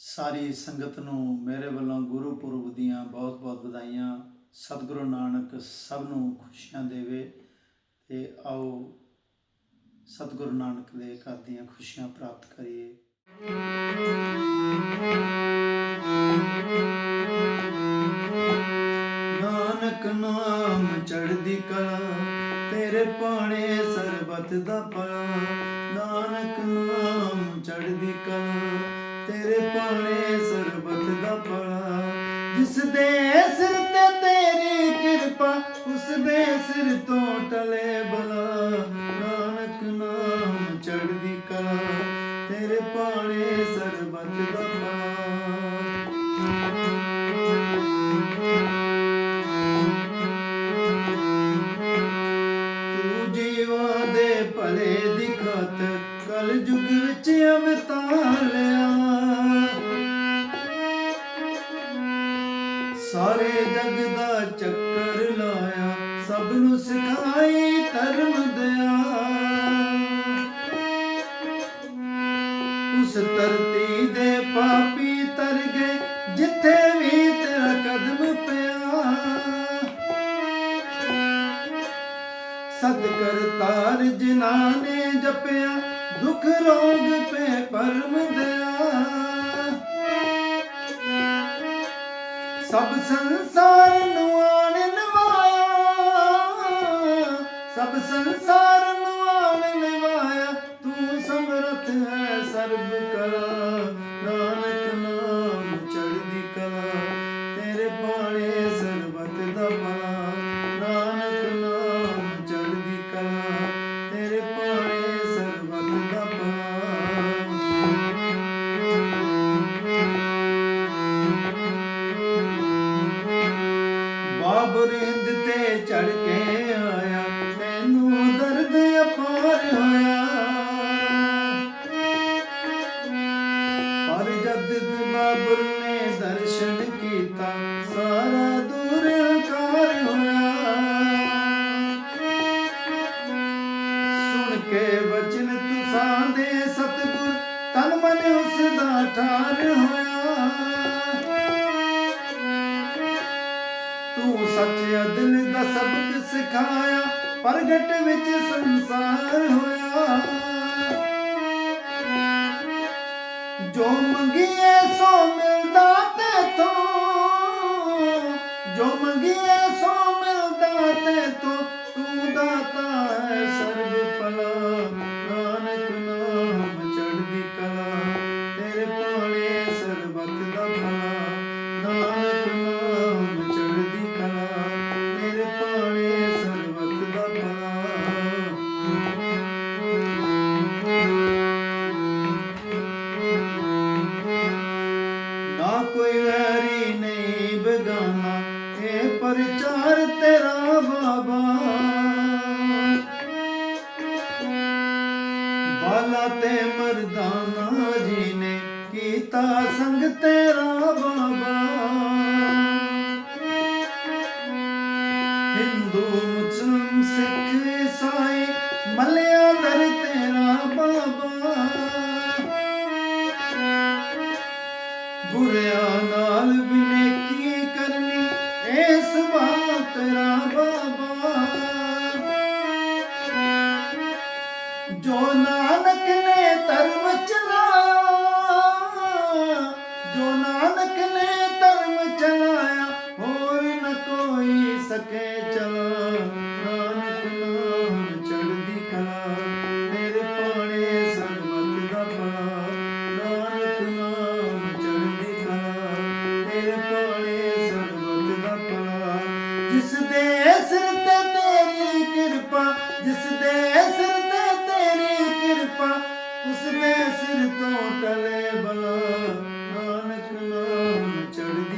ਸਾਰੀ ਸੰਗਤ ਨੂੰ ਮੇਰੇ ਵੱਲੋਂ ਗੁਰੂ ਪੁਰਬ ਦੀਆਂ ਬਹੁਤ-ਬਹੁਤ ਵਧਾਈਆਂ। ਸਤਿਗੁਰੂ ਨਾਨਕ ਸਭ ਨੂੰ ਖੁਸ਼ੀਆਂ ਦੇਵੇ ਤੇ ਆਓ ਸਤਿਗੁਰੂ ਨਾਨਕ ਦੇ ਘਰ ਦੀਆਂ ਖੁਸ਼ੀਆਂ ਪ੍ਰਾਪਤ ਕਰੀਏ। ਨਾਨਕ ਨਾਮ ਚੜ੍ਹਦੀ ਕਲਾ, ਤੇਰੇ ਪਾਣੇ ਸਰਬਤ ਦਾ ਭਲਾ ਨਾਨਕ ਨਾਮ ਚੜ੍ਹਦੀ ਕਲਾ ਤੇਰੇ ਪਾਣੇ ਸਰਬਤ ਦਾ ਭਲਾ ਜਿਸ ਦੇ ਸਿਰ ਤੇ ਤੇਰੀ ਕਿਰਪਾ ਉਸ ਦੇ ਸਿਰ ਤੋਂ ਟਲੇ ਬਲਾ। ਨਾਨਕ ਨਾਮ ਚੜ੍ਹਦੀ ਕਲਾ, ਤੇਰੇ ਪਾਣੇ ਸਰਬਤ ਦਾ ਭਲਾ ਤੂੰ ਜੀਵਾਂ ਭਲੇ ਦੀ ਖਾਤਰ ਕਲ ਯੁਗ ਵਿੱਚ ਅਵਤਾਰ ਲਿਆ। ਸਾਰੇ ਜਗ ਦਾ ਚੱਕਰ ਲਾਇਆ, ਸਭ ਨੂੰ ਸਿਖਾਈ ਧਰਮ ਦਿਆ ਉਸ ਧਰਤੀ ਦੇ ਪਾਪੀ ਤਰ ਗਏ ਜਿੱਥੇ ਵੀ ਤੇਰਾ ਕਦਮ ਪਿਆ। ਸਤ ਕਰਤਾਰ ਜਿਨ੍ਹਾਂ ਨੇ ਜਪਿਆ, ਦੁੱਖ ਰੋਗ ਪੇ ਪਰਮ ਦਿਆ ਸਭ ਸੰਸਾਰ ਨੂੰ ਆਣ ਨਵਾਇਆ। ਸਭ ਸੰਸਾਰ ਨੂੰ ਆਣ ਨਵਾਇਆ। ਤੂੰ ਸਮਰਥ ਹੈ ਸਰਬ ਕਲਾ। ਨਾਨਕ ਨਾਮ ਚੜ੍ਹਦੀ ਕਲਾ। ਤੇਰੇ ਬਾਣੇ ਸਰਬਤ ਦਾ ਭਲਾ ਕੇ ਵਚਨ ਤੁਸਾਂ ਦੇ ਸਤਿਗੁਰ, ਤਨ ਮਨ ਉਸ ਦਾ ਠਾਰ ਹੋਇਆ। ਤੂੰ ਸੱਚ ਅਦਲ ਦਾ ਸਬਕ ਸਿਖਾਇਆ, ਪ੍ਰਗਟ ਵਿੱਚ ਸੰਸਾਰ ਹੋਇਆ। ਜੋ ਮੰਗੀਏ ਸੋ ਮਿਲਦਾ ਤੇਥੋਂ, ਜੋ ਮੰਗੀਏ ਸੋ ਮਿਲਦਾ ਤੇਥੋਂ ਇਹ ਤੇਰਾ ਬਾਬਾ। ਬਾਲਾ ਤੇ ਮਰਦਾਨਾ ਜੀ ਨੇ ਕੀਤਾ ਸੰਗ ਤੇਰਾ ਕੋਈ ਚਲਾ ਨਾਨਕ ਨਾਮ ਚੜ੍ਹਦੀ ਕਲਾ, ਤੇਰੇ ਪਾਣੇ ਸਰਬਤ ਦਾ ਭਲਾ, ਨਾਨਕ ਨਾਮ ਚੜ੍ਹਦੀ ਕਲਾ, ਤੇਰੇ ਪਾਣੇ ਸਰਬਤ ਦਾ ਭਲਾ। ਜਿਸ ਦੇ ਸਿਰ ਤੇ ਤੇਰੀ ਕਿਰਪਾ, ਜਿਸ ਦੇ ਸਿਰ ਤੇ ਤੇਰੀ ਕਿਰਪਾ, ਉਸ ਦੇ ਸਿਰ ਤੋਂ ਟਲੇ ਬਲਾ, ਨਾਨਕ ਨਾਮ ਚੜ੍ਹਦੀ